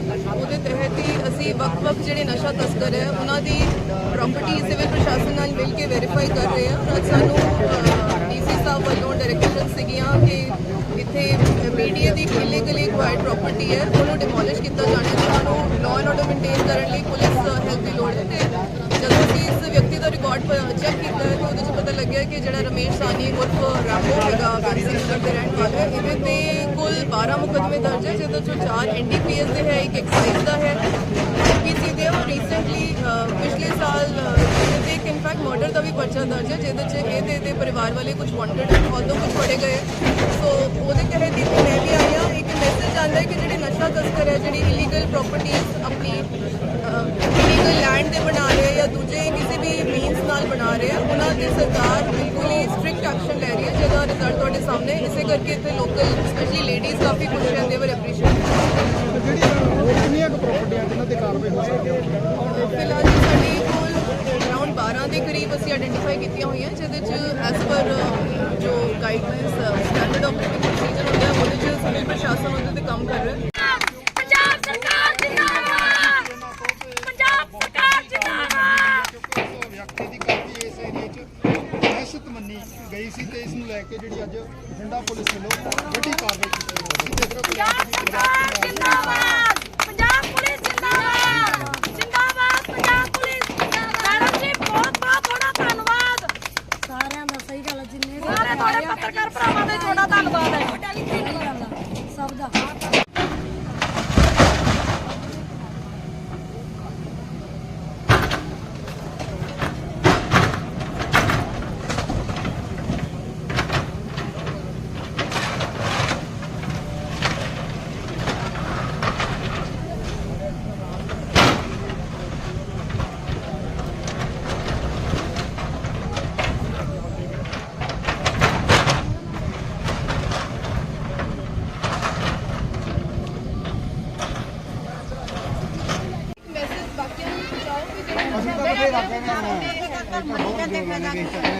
ਉਹਦੇ ਤਹਿਤ ਹੀ ਅਸੀਂ ਵੱਖ ਵੱਖ ਜਿਹੜੇ ਨਸ਼ਾ ਤਸਕਰ ਹੈ, ਉਹਨਾਂ ਦੀ ਪ੍ਰਾਪਰਟੀ ਸਿਵਲ ਪ੍ਰਸ਼ਾਸਨ ਨਾਲ ਮਿਲ ਕੇ ਵੈਰੀਫਾਈ ਕਰ ਰਹੇ ਹਾਂ। ਅੱਜ ਸਾਨੂੰ ਡੀਸੀ ਸਾਹਿਬ ਵੱਲੋਂ ਡਾਇਰੈਕਸ਼ਨ ਸੀਗੀਆਂ ਕਿ ਇੱਥੇ ਮੀਡੀਆ ਦੀ ਇਲੀਗਲੀ ਐਕਵਾਇਰਡ ਪ੍ਰਾਪਰਟੀ ਹੈ, ਉਹਨੂੰ ਡਿਮੋਲਿਸ਼ ਕੀਤਾ ਜਾਣਾ ਤੇ ਸਾਨੂੰ ਲਾਅ ਐਂਡ ਆਰਡਰ ਮੇਨਟੇਨ ਕਰਨ ਲਈ ਪੁਲਿਸ ਹੈਲਪ ਦੀ ਲੋੜ ਹੈ ਤੇ ਜਦੋਂ ਅਸੀਂ ਇਸ ਵਿਅਕਤੀ ਦਾ ਰਿਕਾਰਡ ਚੈੱਕ ਕੀਤਾ ਹੈ, ਤੇ ਉਹਦੇ 'ਚ ਪਤਾ ਲੱਗਿਆ ਕਿ ਜਿਹੜਾ ਰਮੇਸ਼ ਸਾਨੀ ਉਰਫ ਰਾਮੋ ਹੈਗਾ, ਗਾਂਧੀ ਨਗਰ ਦੇ ਰਹਿਣ ਵਾਲਾ ਹੈ। ਇਹਦੇ ਤੇ ਕੁੱਲ 12 ਮੁਕੱਦਮੇ ਦਰਜ ਹੈ ਜਿਹਦੇ ਚੋਂ 4 ਐਨਡੀਪੀਐਸ ਦੇ ਹੈ ਇੱਕ ਐਕਸਾਈਜ਼ ਦਾ ਹੈ। ਪੀਸੀ ਦੇ ਉਹ ਰੀਸੈਂਟਲੀ ਪਿਛਲੇ ਸਾਲ ਅਹ, ਇੱਕ ਇਨਫੈਕਟ ਮਰਡਰ ਦਾ ਵੀ ਪਰਚਾ ਦਰਜ ਹੈ ਜਿਹਦੇ 'ਚ ਇਹਦੇ ਦੇ ਪਰਿਵਾਰ ਵਾਲੇ ਕੁਝ ਵਾਂਟਡ ਹੈ ਆਲਦੋ ਕੁਝ ਫੜੇ ਗਏ ਸੋ ਉਹਦੇ ਤਹਿਤ ਹੀ ਮੈਂ ਵੀ ਆਇਆ ਇੱਕ ਮੈਸੇਜ ਆਉਂਦਾ ਹੈ ਕਿ ਜਿਹੜੇ ਨਸ਼ਾ ਤਸਕਰ ਹੈ ਜਿਹੜੀ ਇਲੀਗਲ ਪ੍ਰਾਪਰਟੀਆਂ ਆਪਣੀ ਇਲੀਗਲ ਲੈਂਡ ਦੇ ਬਣਾ ਰਹੇ ਆ ਜਾਂ ਦੂਜੇ ਕਿਸੇ ਵੀ ਮੀਨਸ ਨਾਲ ਬਣਾ ਰਹੇ ਆ ਉਹਨਾਂ ਦੀ ਸਰਕਾਰ ਬਿਲਕੁਲ ਹੈ। ਇਸੇ ਕਰਕੇ ਇੱਥੇ ਲੋਕਲ ਸਪੈਸ਼ਲੀ ਲੇਡੀਜ਼ ਕਾਫੀ ਖੁਸ਼ ਰਹਿੰਦੇ ਵਰ ਐਪਰੀਸ਼ੀਏਟ ਜਿਹੜੀ ਹੋਰ ਕਿੰਨੀਆਂ ਕੁ ਪ੍ਰਾਪਰਟੀਆਂ ਜਿਨ੍ਹਾਂ ਤੇ ਕਾਰਵਾਈ ਹੋ ਸਕਦੀ ਹੈ ਫਿਲਹਾਲ ਜੀ ਸਾਡੀ ਕੋਲ ਅਰਾਊਂਡ 12 ਦੇ ਕਰੀਬ ਅਸੀਂ ਆਇਡੈਂਟੀਫਾਈ ਕੀਤੀਆਂ ਹੋਈਆਂ ਜਿਹਦੇ ਚ ਐਸ ਪਰ ਜੋ ਗਾਈਡਲਾਈਨਸ ਸਟੈਂਡਰਡ ਆਪਰੇਟਿੰਗ ਪ੍ਰੋਸੀਜਰ ਹੁੰਦਾ ਉਹਦੇ ਚ ਸਿਵਲ ਪ੍ਰਸ਼ਾਸਨ ਉਹਦੇ ਤੇ ਕੰਮ ਕਰ ਰਿਹਾ ਗਈ ਸੀ ਤੇ ਇਸ ਨੂੰ ਲੈ ਕੇ ਜਿਹੜੀ ਅੱਜ ਬਠਿੰਡਾ ਪੁਲਿਸ ਵੱਲੋਂ ਵੱਡੀ ਕਾਰਵਾਈ ਕੀਤੀ ਗਈ ਸੀ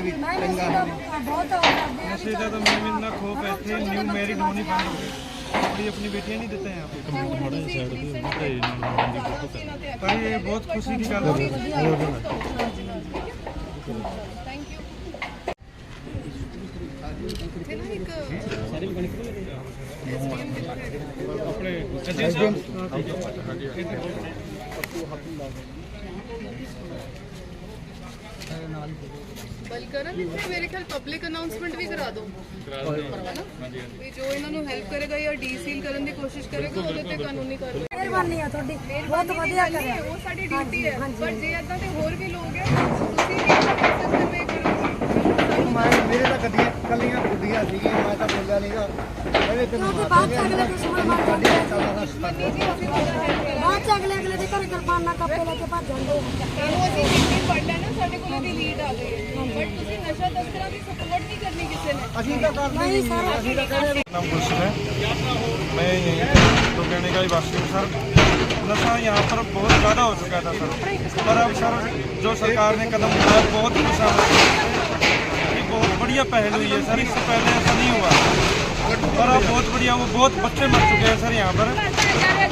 ਮੈਂ ਨਸ਼ੇ ਦਾ ਬਹੁਤ ਉਹ ਕਰਦੇ ਆ नशे का तो मैं भी इतना खौफ है थे न्यू मैरिड होनी बंद हो गई अपनी अपनी बेटियां नहीं देते हैं यहाँ पे पर ये बहुत खुशी की गल है ਥੈਂਕ ਨਾਲ ਬਲਕਿ ਨਾ ਇੱਥੇ ਮੇਰੇ ਖਿਆਲ ਪਬਲਿਕ ਅਨਾਉਂਸਮੈਂਟ ਵੀ ਕਰਾ ਦਿਓ। ਵੀ ਜੋ ਇਹਨਾਂ ਨੂੰ ਹੈਲਪ ਕਰੇਗਾ ਜਾਂ ਡੀਸੀਲ ਕਰਨ ਦੀ ਕੋਸ਼ਿਸ਼ ਕਰੇਗਾ ਉਹਦੇ ਤੇ ਕਾਨੂੰਨੀ ਕਾਰਵਾਈ। ਮਿਹਰਬਾਨੀ ਆ ਤੁਹਾਡੀ। ਬਹੁਤ ਵਧੀਆ ਕਰਿਆ। ਉਹ ਸਾਡੀ ਡਿਊਟੀ ਹੈ। ਪਰ ਜੇ ਇਦਾਂ ਤੇ ਹੋਰ ਵੀ ਲੋਕ ਹੈ ਤੁਸੀਂ ਵੀ ਸਿਸਟਮ ਵਿੱਚ ਕਰੋ। ਮੈਂ ਮੇਰੇ ਤਾਂ ਕੱਢੀਆਂ ਕੱਲੀਆਂ ਗੁੱਡੀਆਂ ਸੀਗੀਆਂ ਮੈਂ ਤਾਂ ਬੋਲਿਆ ਨਹੀਂਗਾ ਇਹਦੇ ਤੇ ਬਾਅਦ ਚ ਅਗਲੇ ਦੁਸ਼ਮਣ ਬਣ ਜਾਂਦੇ ਆ ਬਾਅਦ ਚ ਅਗਲੇ ਅਗਲੇ ਦੇ ਘਰ ਕਿਰਪਾਨਾਂ ਕੱਪੇ ਲੈ ਕੇ ਭੱਜ ਜਾਂਦੇ ਆ ਇਹਨੂੰ ਅਸੀਂ ਜਿੰਨੀ ਪੜ ਲੈਣਾ ਸਾਡੇ ਕੋਲ ਇਹਦੀ ਲੀਡ ਆ ਗਈ ਹੈ ਬਟ ਤੁਸੀਂ ਨਸ਼ਾ ਤਸਕਰਾਂ ਦੀ ਸਪੋਰਟ ਨਹੀਂ ਕਰਨੀ ਕਿਸੇ ਨੇ ਅਸੀਂ ਤਾਂ ਕਰਦੇ ਨਹੀਂ ਸਰ ਅਸੀਂ ਤਾਂ ਕਹਿੰਦੇ नाम गुलशन है मैं यहीं तो कहने का ही वासी हूँ सर नशा यहाँ पर बहुत ज़्यादा हो चुका था सर पर अब सर जो सरकार ने कदम उठाया बहुत खुश है ये बहुत बढ़िया पहल हुई है सर इससे पहले ऐसा नहीं हुआ पर अब बहुत बढ़िया वो बहुत बच्चे मर चुके हैं सर यहाँ पर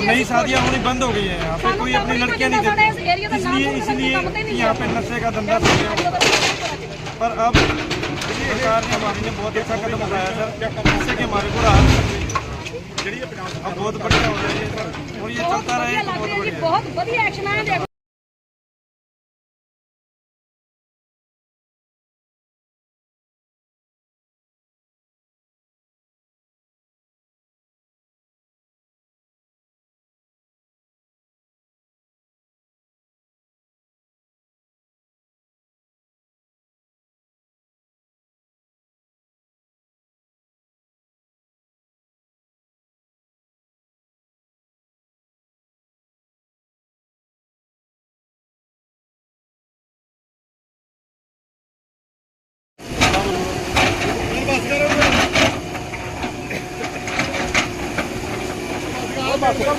नई शादियाँ होनी बंद हो गई है यहाँ पे कोई अपनी लड़कियाँ नहीं देती इसलिए इसलिए कि यहाँ पे नशे का धंधा चल गया पर अब सरकार ने हमारी ने बहुत अच्छा कदम उठाया सर जिससे कि हमारे को राहत मिली। अब बहुत बढ़िया हो रही है सर और ये चलता रहे तो बहुत बढ़िया है। ਬਹੁਤ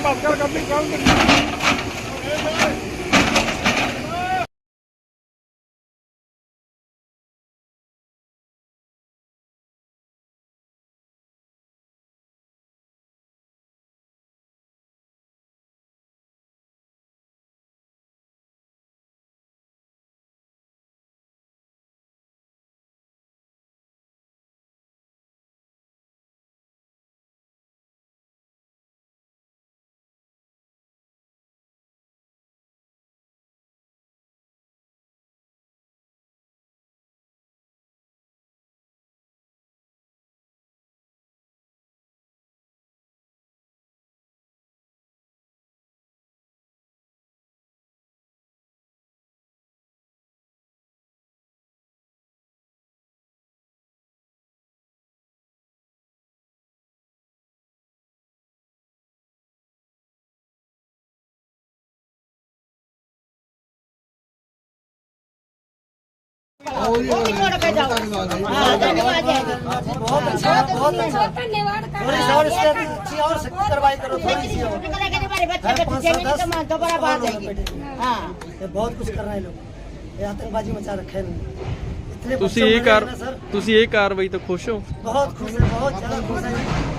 ਵਧੀਆ ਐਕਸ਼ਨ ਆਇਆ ਉਹ ਵੀ ਛੋੜ ਕੇ ਜਾਓ ਹਾਂ ਧੰਨਵਾਦ ਹੈ ਬਹੁਤ ਅੱਛਾ ਬਹੁਤ ਧੰਨਵਾਦ थोड़ी सी और इसके अच्छी और सख्त कार्रवाई करो थोड़ी सी और हमारे बच्चे का पीछे नहीं तो मान दोबारा बात आएगी हाँ ये बहुत कुछ कर रहे हैं लोग ये आतंकबाजी मचा रखे हैं इतने ਤੁਸੀਂ ਇਹ ਕਾਰ ਤੁਸੀਂ ਇਹ ਕਾਰਵਾਈ ਤੋਂ ਖੁਸ਼ ਹੋ बहुत खुश है बहुत ज्यादा खुश है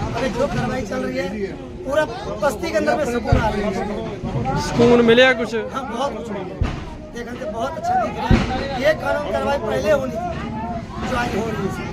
अरे जो कार्रवाई चल रही है पूरा बस्ती के अंदर में सुकून आ रहा है ਸਕੂਨ ਮਿਲਿਆ ਕੁਝ हाँ बहुत कुछ मिला देखने से बहुत अच्छा दिख रहा है ये कानून कार्रवाई पहले होनी थी जो आज हो रही है